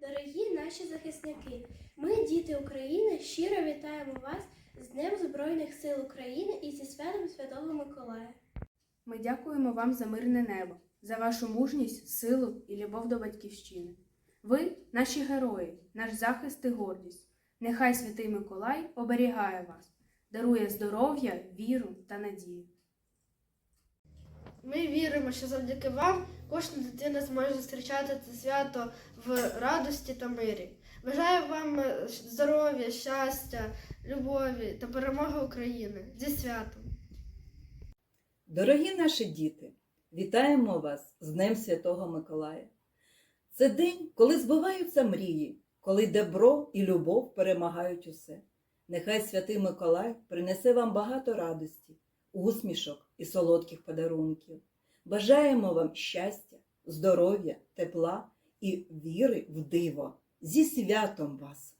Дорогі наші захисники, ми, діти України, щиро вітаємо вас з Днем Збройних сил України і зі святом Святого Миколая. Ми дякуємо вам за мирне небо, за вашу мужність, силу і любов до батьківщини. Ви наші герої, наш захист і гордість. Нехай Святий Миколай оберігає вас, дарує здоров'я, віру та надію. Ми віримо, що завдяки вам кожна дитина зможе зустрічати це свято в радості та мирі. Бажаю вам е, здоров'я, щастя, любові та перемоги України зі святом! Дорогі наші діти, вітаємо вас з Днем Святого Миколая. Це день, коли збиваються мрії, коли добро і любов перемагають усе. Нехай святий Миколай принесе вам багато радості, усмішок і солодких подарунків. Бажаємо вам щастя, здоров'я, тепла і віри в диво. Зі святом вас!